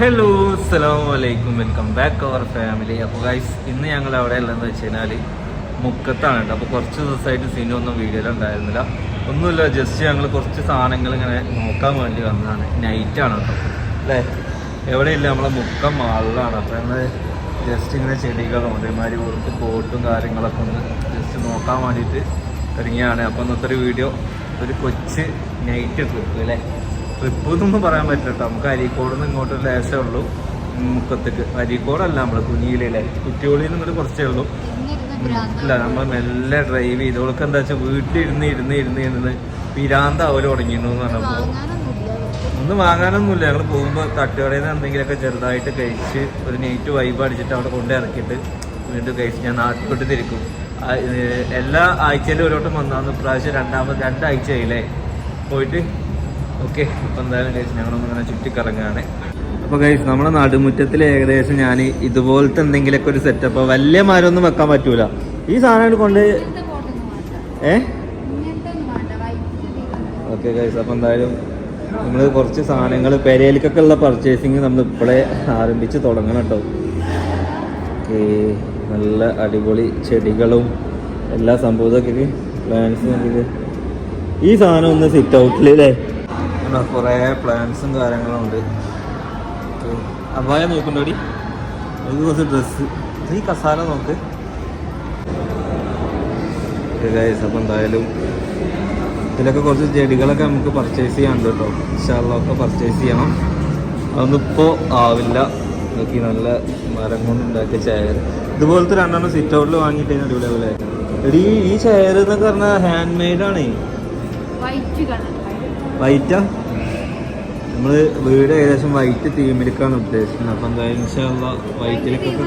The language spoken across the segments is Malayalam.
ഹലോ അസ്സാം വലൈക്കും വെൽക്കം ബാക്ക് അവർ ഫാമിലി അപ്പോൾ ഗൈസ് ഇന്ന് ഞങ്ങൾ അവിടെ ഉള്ളതെന്ന് വെച്ച് കഴിഞ്ഞാൽ മുക്കത്താണ് കേട്ടോ. അപ്പോൾ കുറച്ച് ദിവസമായിട്ട് സീനും ഒന്നും വീഡിയോയിൽ ഉണ്ടായിരുന്നില്ല. ഒന്നുമില്ല ജസ്റ്റ് ഞങ്ങൾ കുറച്ച് സാധനങ്ങൾ ഇങ്ങനെ നോക്കാൻ വേണ്ടി വന്നതാണ്. നൈറ്റാണ് കേട്ടോ. അല്ലേ? എവിടെയില്ല നമ്മളെ മുക്കം മാളിലാണ്. അപ്പോൾ ഞങ്ങൾ ജസ്റ്റ് ഇങ്ങനെ ചെടികളും അതേമാതിരി കുറച്ച് കോട്ടും കാര്യങ്ങളൊക്കെ ഒന്ന് ജസ്റ്റ് നോക്കാൻ വേണ്ടിയിട്ട് ഇറങ്ങിയാണ് അപ്പോൾ ഇന്നത്തെ ഒരു വീഡിയോ ഒരു കൊച്ച് നൈറ്റ് ട്രിപ്പ് അല്ലേ? ട്രിപ്പ് എന്നൊന്നും പറയാൻ പറ്റില്ല നമുക്ക് അരീക്കോട് നിന്ന് ഇങ്ങോട്ട് ഒരു ലേശേ ഉള്ളൂ. മുക്കത്തേക്ക്. അരീക്കോടല്ല നമ്മൾ കുഞ്ഞിയിലല്ലേ കുറ്റിയോളിയിൽ നിന്ന് ഇങ്ങോട്ട് കുറച്ചേ ഉള്ളൂ. ഇല്ല നമ്മൾ മെല്ലെ ഡ്രൈവ് ചെയ്ത്. അവൾക്ക് എന്താ വെച്ചാൽ വീട്ടിലിരുന്ന് ഇരുന്ന് ഇരുന്ന് ഇരുന്ന് പിരാന്ത അവർ തുടങ്ങിയിരുന്നു എന്ന് പറഞ്ഞപ്പോൾ ഒന്നും വാങ്ങാനൊന്നുമില്ല. ഞങ്ങൾ പോകുമ്പോൾ തട്ടുകടയിൽ നിന്ന് എന്തെങ്കിലുമൊക്കെ ചെറുതായിട്ട് കഴിച്ച് ഒരു നെയ്റ്റ് വൈബ് അടിച്ചിട്ട് അവിടെ കൊണ്ട് ഇറക്കിയിട്ട് വീണ്ടും കഴിച്ച് ഞാൻ നാട്ടിലോട്ട് തിരിക്കും. എല്ലാ ആഴ്ചയിലും ഓരോട്ടം വന്നാന്ന്. പ്രാവശ്യം രണ്ടാമത് രണ്ടാഴ്ചയായില്ലേ? പോയിട്ട് ഓക്കെ അപ്പോൾ എന്തായാലും ഗൈസ് ഞങ്ങളൊന്നും ഇങ്ങനെ ചുറ്റിക്കറങ്ങുകയാണ് അപ്പോൾ ഗൈസ് നമ്മുടെ നടുമുറ്റത്തിൽ ഏകദേശം ഞാൻ ഇതുപോലത്തെ എന്തെങ്കിലുമൊക്കെ ഒരു സെറ്റപ്പ് വലിയ മരമൊന്നും വെക്കാൻ പറ്റൂല. ഈ സാധനം കൊണ്ട് ഏ? ഓക്കെ ഗൈസ് അപ്പോൾ എന്തായാലും നമ്മൾ കുറച്ച് സാധനങ്ങൾ പെരയിലേക്കൊക്കെ ഉള്ള പർച്ചേസിങ് നമ്മൾ ഇപ്പോഴേ ആരംഭിച്ച് തുടങ്ങണം കേട്ടോ. ഓക്കേ നല്ല അടിപൊളി ചെടികളും എല്ലാ സംഭവത്തൊക്കെ പ്ലാൻസും ഈ സാധനം ഒന്ന് സിറ്റ് ഔട്ടിൽ അല്ലേ കുറേ പ്ലാൻസും കാര്യങ്ങളും ഉണ്ട്. അബായ നോക്കണ്ടോടി ഒരു കുറച്ച് ഡ്രസ്സ് ഈ കസാല നോക്ക്. അപ്പം എന്തായാലും ഇതിലൊക്കെ കുറച്ച് ചെടികളൊക്കെ നമുക്ക് പർച്ചേസ് ചെയ്യാനുണ്ട് കേട്ടോ. ഇൻഷാല്ലൊക്കെ പർച്ചേസ് ചെയ്യണം. അതൊന്നും ഇപ്പോൾ ആവില്ല. നോക്കി നല്ല മരം കൊണ്ട് ഉണ്ടാക്കിയ ചെയർ ഇതുപോലത്തെ രണ്ടെണ്ണം സിറ്റ് ഔട്ടിൽ വാങ്ങിയിട്ട് അടിപൊളി അടിപൊളിയാവില്ലേ എടീ ഈ ചെയർ എന്നൊക്കെ പറഞ്ഞാൽ ഹാൻഡ് മെയ്ഡാണ് വൈറ്റാ നമ്മൾ വീട് ഏകദേശം വൈറ്റ് തീമിലേക്കാണ് ഉദ്ദേശിക്കുന്നത്. അപ്പം എന്തായാലും ഇൻഷാല്ല വൈറ്റിലേക്കൊക്കെ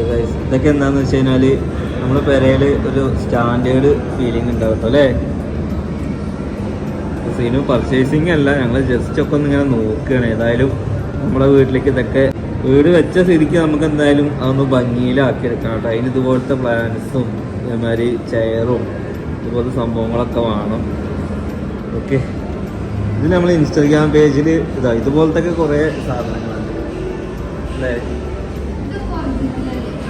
Guys, ഇതൊക്കെ എന്താന്ന് വെച്ച് കഴിഞ്ഞാൽ നമ്മുടെ പെരയിൽ ഒരു സ്റ്റാൻഡേർഡ് ഫീലിംഗ് ഉണ്ടാവും കേട്ടോ അല്ലേ? സീനു പർച്ചേസിങ് അല്ല ഞങ്ങൾ ജസ്റ്റ് ഒക്കെ ഒന്ന് ഇങ്ങനെ നോക്കുകയാണ് ഏതായാലും നമ്മുടെ വീട്ടിലേക്ക് ഇതൊക്കെ വീട് വെച്ച സ്ഥിതിക്ക് നമുക്ക് എന്തായാലും അതൊന്ന് ഭംഗിയിലാക്കി എടുക്കണം കേട്ടോ അതിന് ഇതുപോലത്തെ പ്ലാൻസും അതേമാതിരി ചെയറും ഇതുപോലത്തെ സംഭവങ്ങളൊക്കെ വേണം. ഓക്കെ ഇത് നമ്മൾ ഇൻസ്റ്റാഗ്രാം പേജിൽ ഇതാ ഇതുപോലത്തെ കുറേ സാധനങ്ങളുണ്ട്.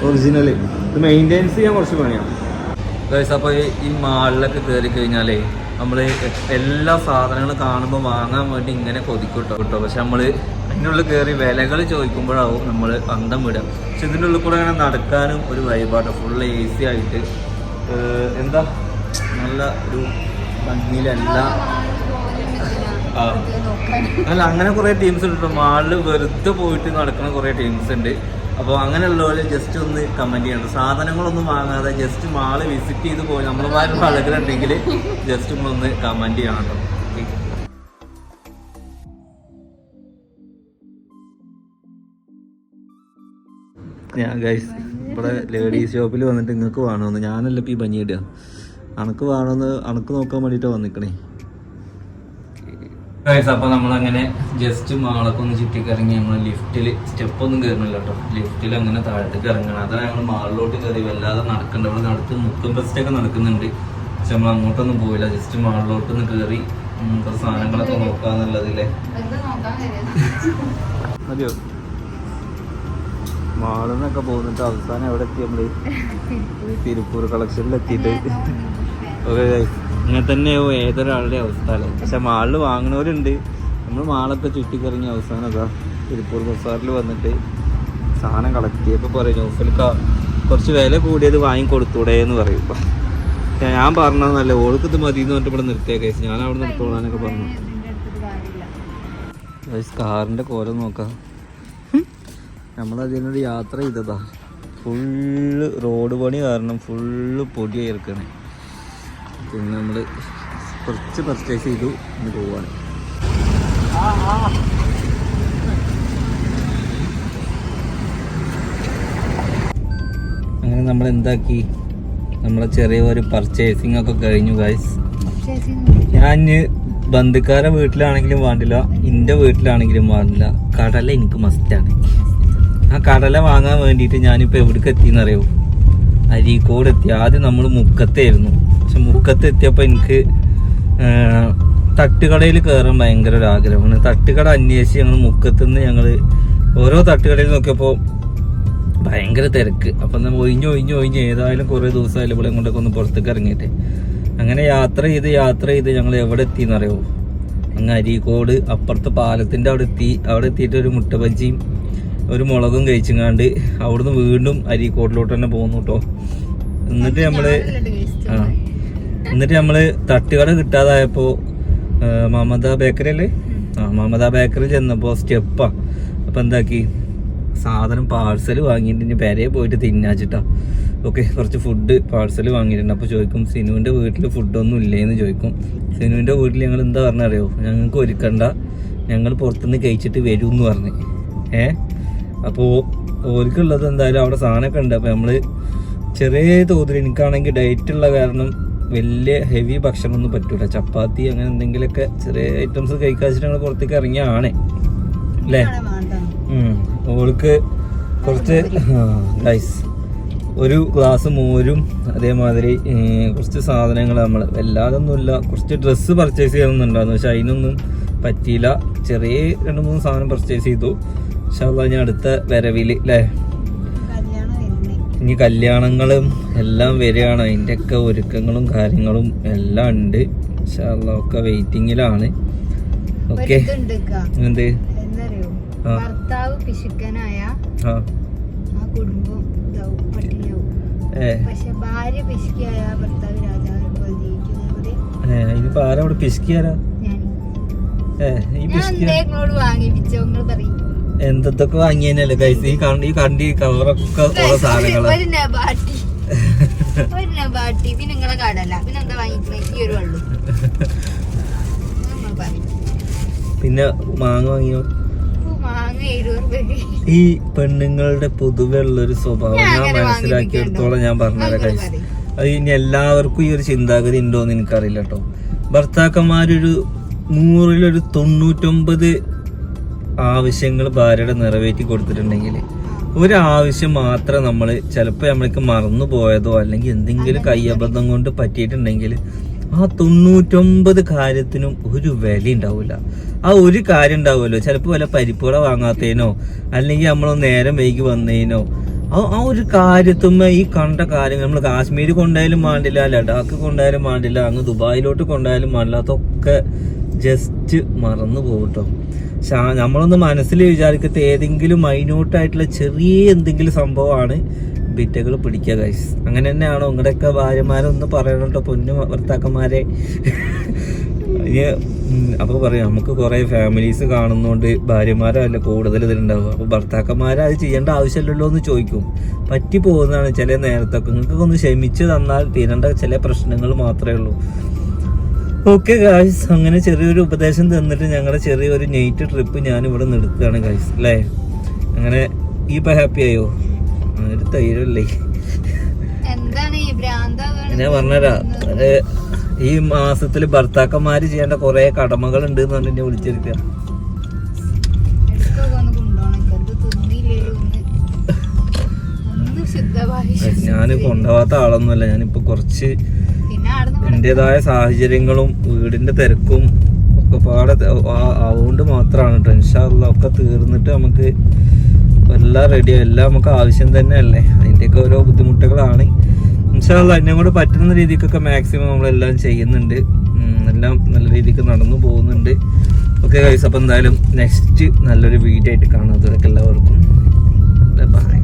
ഒറിജിനൽ ഇത് മെയിന്റെയിൻസ് ചെയ്യാൻ കുറച്ച് പണിയാണ് അപ്പോൾ ഈ മാളിലൊക്കെ കയറി കഴിഞ്ഞാലേ നമ്മൾ എല്ലാ സാധനങ്ങളും കാണുമ്പോൾ വാങ്ങാൻ വേണ്ടി ഇങ്ങനെ കൊതിക്കൂട്ടോ കേട്ടോ. പക്ഷെ നമ്മൾ അതിനുള്ളിൽ കയറി വിലകൾ ചോദിക്കുമ്പോഴാവും നമ്മൾ അന്തം വിടുക. പക്ഷെ ഇതിന്റെ ഉള്ളിൽ കൂടെ അങ്ങനെ നടക്കാനും ഒരു വൈബാട്ടോ ഫുൾ എ സി ആയിട്ട് എന്താ? നല്ല ഒരു ഭംഗിയിലല്ല. അല്ല അങ്ങനെ കുറേ ടീംസ് ഉണ്ട് മാളിൽ വെറുതെ പോയിട്ട് നടക്കുന്ന കുറേ ടീംസ് ഉണ്ട്. അപ്പോൾ അങ്ങനെയുള്ളവർ ജസ്റ്റ് ഒന്ന് കമന്റ് ചെയ്യണം. സാധനങ്ങളൊന്നും വാങ്ങാതെ ജസ്റ്റ് മാൾ വിസിറ്റ് ചെയ്ത് പോയി. നമ്മളുമാരുടെ ആളുകളുണ്ടെങ്കിൽ ജസ്റ്റ് നമ്മളൊന്ന് കമന്റ് ചെയ്യണം. ഞാൻ ഗൈസ് ഇവിടെ ലേഡീസ് ഷോപ്പിൽ വന്നിട്ട് നിങ്ങൾക്ക് വേണമെന്ന് ഞാനല്ല ഇപ്പം ഈ പഞ്ഞി ഇടുക അണക്ക് വേണമെന്ന് അണക്ക് നോക്കാൻ വേണ്ടിയിട്ടാണ് വന്നിക്കണേ. അപ്പൊ നമ്മളങ്ങനെ ജസ്റ്റ് മാളൊക്കെ ഒന്ന് ചുറ്റിക്കിറങ്ങി നമ്മൾ ലിഫ്റ്റിൽ സ്റ്റെപ്പ് ഒന്നും കയറുന്നില്ല കേട്ടോ ലിഫ്റ്റിൽ അങ്ങനെ താഴത്തേക്ക് ഇറങ്ങണം. അതാണ് ഞങ്ങൾ മാളിലോട്ട് കയറി വല്ലാതെ നടക്കണ്ട. ഇവിടെ അടുത്ത് മുക്കും ഫെസ്റ്റ് ഒക്കെ നടക്കുന്നുണ്ട്. പക്ഷെ നമ്മൾ അങ്ങോട്ടൊന്നും പോയില്ല. ജസ്റ്റ് മാളിലോട്ട് ഒന്ന് കയറി നമുക്ക് കുറച്ച് സാധനങ്ങളൊക്കെ നോക്കാന്നുള്ളതില്ലേ അതെയോ മാളിൽ നിന്നൊക്കെ പോന്നിട്ട് അവസാനം എവിടെ എത്തി നമ്മൾ? തിരുപ്പൂർ കളക്ഷനിൽ എത്തിയിട്ട് ഓക്കെ ഇങ്ങനെ തന്നെ ഏതൊരാളുടെ അവസ്ഥ അല്ലേ? പക്ഷെ മാളിൽ വാങ്ങണവരുണ്ട്. നമ്മൾ മാളൊക്കെ ചുറ്റിക്കറങ്ങി അവസാനം അതാ തിരുപ്പൂർ ബസാറിൽ വന്നിട്ട് സാധനം കളക്ട് ചെയ്യപ്പോൾ പറയും നൗഫൽക്ക കുറച്ച് വില കൂടിയത് വാങ്ങിക്കൊടുത്തൂടെ എന്ന് പറയും. ഞാൻ നല്ല ഓൾക്ക് ഇത് മതി എന്ന് പറഞ്ഞിട്ട് ഇവിടെ നിർത്തിയ കേസ്. ഞാൻ അവിടെ നിർത്തോളാനൊക്കെ പറഞ്ഞു. കാറിന്റെ കോലം നോക്കാം. നമ്മളതിനൊരു യാത്ര ചെയ്തതാ. ഫുള്ള് റോഡ് പണി കാരണം ഫുള്ള് പൊടിയായിരിക്കണേ പിന്നെ നമ്മൾ കുറച്ച് പർച്ചേസ് ചെയ്തു ഇന്ന് പോവാണ്. അങ്ങനെ നമ്മൾ എന്താക്കി? നമ്മളെ ചെറിയ ഒരു പർച്ചേസിംഗ് ഒക്കെ കഴിഞ്ഞു ഗൈസ് ഞാൻ ബന്ധുക്കാരെ വീട്ടിലാണെങ്കിലും വേണ്ടില്ല. എന്റെ വീട്ടിലാണെങ്കിലും വേണ്ടില്ല. കടല എനിക്ക് മസ്റ്റാണ് ആ കടല വാങ്ങാൻ വേണ്ടിയിട്ട് ഞാനിപ്പോൾ എവിടേക്ക് എത്തിയെന്നറിയോ? അരീക്കോട് എത്തി. ആദ്യം നമ്മൾ മുക്കത്തായിരുന്നു. പക്ഷെ മുക്കത്ത് എത്തിയപ്പോൾ എനിക്ക് തട്ടുകടയിൽ കയറാൻ ഭയങ്കര ഒരു ആഗ്രഹമാണ് തട്ടുകട അന്വേഷിച്ച് ഞങ്ങൾ മുക്കത്തുനിന്ന് ഞങ്ങൾ ഓരോ തട്ടുകടയിൽ നോക്കിയപ്പോൾ ഭയങ്കര തിരക്ക്. അപ്പം നമ്മൾ ഒഴിഞ്ഞ് ഒഴിഞ്ഞ് ഒഴിഞ്ഞ് ഏതായാലും കുറേ ദിവസമായാലും ഇവിടെ കൊണ്ടൊക്കെ ഒന്ന് പുറത്തേക്ക് ഇറങ്ങിയിട്ട്. അങ്ങനെ യാത്ര ചെയ്ത് യാത്ര ചെയ്ത് ഞങ്ങൾ എവിടെ എത്തിയെന്നറിയോ അങ്ങ് അരീക്കോട് അപ്പുറത്തെ പാലത്തിന്റെ അവിടെ എത്തി. അവിടെ എത്തിയിട്ട് ഒരു മുട്ട ബജ്ജിയും ഒരു മുളകും കഴിച്ചുങ്ങാണ്ട് അവിടുന്ന് വീണ്ടും അരീക്കോട്ടിലോട്ട് തന്നെ പോകുന്നു കേട്ടോ എന്നിട്ട് നമ്മൾ ആ. എന്നിട്ട് നമ്മൾ തട്ടുകട കിട്ടാതായപ്പോ മമത ബേക്കറി അല്ലേ? ആ മമത ബേക്കറി ചെന്നപ്പോ സ്റ്റെപ്പാ. അപ്പൊ എന്താക്കി? സാധനം പാഴ്സൽ വാങ്ങിയിട്ട് ഇനി പെരയെ പോയിട്ട് തിന്നാച്ചിട്ടാ ഓക്കെ കുറച്ച് ഫുഡ് പാഴ്സൽ വാങ്ങിയിട്ടുണ്ട്. അപ്പോൾ ചോദിക്കും സിനുവിന്റെ വീട്ടിൽ ഫുഡൊന്നും ഇല്ലേന്ന് ചോദിക്കും. സിനുവിന്റെ വീട്ടിൽ ഞങ്ങൾ എന്താ പറഞ്ഞറിയോ? ഞങ്ങൾക്ക് ഒരുക്കണ്ട. ഞങ്ങൾ പുറത്തുനിന്ന് കഴിച്ചിട്ട് വരും എന്ന് പറഞ്ഞ്. ഏ? അപ്പോൾ ഓർക്കുള്ളത് എന്തായാലും അവിടെ സാധനമൊക്കെ ഉണ്ട്. അപ്പോൾ നമ്മൾ ചെറിയ തോതിൽ എനിക്കാണെങ്കിൽ ഡയറ്റ് ഉള്ള കാരണം വലിയ ഹെവി ഭക്ഷണമൊന്നും പറ്റൂല. ചപ്പാത്തി അങ്ങനെ എന്തെങ്കിലുമൊക്കെ ചെറിയ ഐറ്റംസ് കഴിക്കാച്ചിട്ട് ഞങ്ങൾ പുറത്തേക്ക് ഇറങ്ങിയാണ്. അല്ലേ? ഓൾക്ക് കുറച്ച് ഗൈസ് ഒരു ഗ്ലാസ് മോരും അതേമാതിരി കുറച്ച് സാധനങ്ങൾ നമ്മൾ വല്ലാതൊന്നുമില്ല. കുറച്ച് ഡ്രസ്സ് പർച്ചേസ് ചെയ്യണമെന്നുണ്ടായിരുന്നു. പക്ഷെ അതിനൊന്നും പറ്റിയില്ല. ചെറിയ രണ്ട് മൂന്ന് സാധനം പർച്ചേസ് ചെയ്തു. പക്ഷെ അത് ഞാൻ അടുത്ത വരവിൽ അല്ലേ? ഇനി കല്യാണങ്ങളും എല്ലാം വരികയാണ്. അതിന്റെയൊക്കെ ഒരുക്കങ്ങളും കാര്യങ്ങളും എല്ലാം ഉണ്ട്. പക്ഷെ ഒക്കെ വെയിറ്റിങ്ങിലാണ്. ഓക്കെ. എന്ത്. ഭർത്താവ് പിശുക്കനായ ആ. കുടുംബം പക്ഷെ ഭാര്യ പിശുക്കിയായ ഭർത്താവ് രാജാവിനെ പോലെ ജീവിക്കുന്നത് ഇതിപ്പോ ആരാ അവിടെ പിശുക്കിയാരാ? ഏ ഈ ഞാൻ പിശുക്കിയ എന്തേ നിങ്ങളോട് വാങ്ങിപ്പിച്ചോ? നിങ്ങൾ പറയും. എന്തൊക്കെ വാങ്ങിയല്ലേ കൈസ് ഈ കണ്ടി ഈ കണ്ടി കവറൊക്കെ സാധനങ്ങളാ. പിന്നെ ഈ വെള്ളം നമ്മൾ പിന്നെ മാങ്ങ വാങ്ങിയോ? ഈ പെണ്ണുങ്ങളുടെ പൊതുവെ ഉള്ളൊരു സ്വഭാവം ഞാൻ മനസ്സിലാക്കിയെടുത്തോളം ഞാൻ പറഞ്ഞുതരാം കൈസ് അത് ഇനി എല്ലാവർക്കും ഈ ഒരു ചിന്താഗതി ഉണ്ടോ എന്ന് എനിക്കറിയില്ല കേട്ടോ ഭർത്താക്കന്മാരൊരു നൂറിലൊരു തൊണ്ണൂറ്റൊമ്പത് ആവശ്യങ്ങൾ ഭാര്യയുടെ നിറവേറ്റി കൊടുത്തിട്ടുണ്ടെങ്കിൽ ഒരാവശ്യം മാത്രം നമ്മൾ ചിലപ്പോൾ നമ്മൾക്ക് മറന്നു പോയതോ അല്ലെങ്കിൽ എന്തെങ്കിലും കയ്യബദ്ധം കൊണ്ട് പറ്റിയിട്ടുണ്ടെങ്കിൽ ആ തൊണ്ണൂറ്റൊമ്പത് കാര്യത്തിനും ഒരു വില ഉണ്ടാവില്ല. ആ ഒരു കാര്യം ഉണ്ടാവുമല്ലോ. ചിലപ്പോൾ വല്ല പരിപ്പുകള വാങ്ങാത്തതിനോ അല്ലെങ്കിൽ നമ്മൾ നേരം വൈകി വന്നതിനോ ആ ഒരു കാര്യത്തുമ്മ ഈ കണ്ട കാര്യങ്ങൾ നമ്മൾ കാശ്മീർ കൊണ്ടായാലും വേണ്ടില്ല ലഡാക്ക് കൊണ്ടായാലും വേണ്ടില്ല അങ്ങ് ദുബായിലോട്ട് കൊണ്ടായാലും വേണ്ടില്ല അതൊക്കെ ജസ്റ്റ് മറന്നു പോകട്ടോ നമ്മളൊന്ന് മനസ്സിൽ വിചാരിക്കത്ത ഏതെങ്കിലും മൈന്യൂട്ടായിട്ടുള്ള ചെറിയ എന്തെങ്കിലും സംഭവമാണ് ബിറ്റകൾ പിടിക്കുക ഗൈസ് അങ്ങനെ തന്നെയാണോ? നിങ്ങളുടെയൊക്കെ ഭാര്യമാരൊന്ന് പറയണം കേട്ടോ പൊന്നു ഭർത്താക്കന്മാരെ. അപ്പൊ പറയാം നമുക്ക് കുറെ ഫാമിലീസ് കാണുന്നോണ്ട് ഭാര്യമാരല്ല കൂടുതൽ ഇതിലുണ്ടാവുക. അപ്പൊ ഭർത്താക്കന്മാരെ അത് ചെയ്യേണ്ട ആവശ്യമില്ലല്ലോ എന്ന് ചോദിക്കും. പറ്റി പോകുന്നതാണ് ചില നേരത്തൊക്കെ. നിങ്ങൾക്ക് ഒന്ന് ക്ഷമിച്ച് തന്നാൽ തീരേണ്ട ചില പ്രശ്നങ്ങൾ മാത്രമേ ഉള്ളൂ. ഓക്കെ ഗായ്സ് അങ്ങനെ ചെറിയൊരു ഉപദേശം തന്നിട്ട് ഞങ്ങളുടെ ചെറിയൊരു നൈറ്റ് ട്രിപ്പ് ഞാൻ ഇവിടെ നിർത്തുകയാണ് ഗായ്സ് അല്ലേ അങ്ങനെ ഈ ഇപ്പൊ ഹാപ്പി ആയോ? ഒരു തൈരല്ലേ ഞാൻ പറഞ്ഞരാ ഈ മാസത്തിൽ ഭർത്താക്കന്മാര് ചെയ്യേണ്ട കുറെ കടമകൾ ഉണ്ട് എന്ന് പറഞ്ഞിട്ട് വിളിച്ചിരിക്കുക ഞാൻ കൊണ്ടുപോകാത്ത ആളൊന്നുമല്ല. ഞാനിപ്പോ കുറച്ച് എന്റെതായ സാഹചര്യങ്ങളും വീടിന്റെ തിരക്കും ഒക്കെ പാടെ അതുകൊണ്ട് മാത്രമാണ് ടെൻഷനുള്ള ഒക്കെ തീർന്നിട്ട് നമുക്ക് എല്ലാം റെഡി എല്ലാം നമുക്ക് ആവശ്യം തന്നെയല്ലേ? അതിന്റെയൊക്കെ ഓരോ ബുദ്ധിമുട്ടുകളാണ്. ഇൻഷാല്ല എന്നെ കൂടെ പറ്റുന്ന രീതിക്കൊക്കെ മാക്സിമം നമ്മളെല്ലാം ചെയ്യുന്നുണ്ട്. എല്ലാം നല്ല രീതിക്ക് നടന്നു പോകുന്നുണ്ട്. ഓക്കെ കൈസ് അപ്പം എന്തായാലും നെക്സ്റ്റ് നല്ലൊരു വീഡിയോ ആയിട്ട് കാണാം. എല്ലാവർക്കും. ബൈ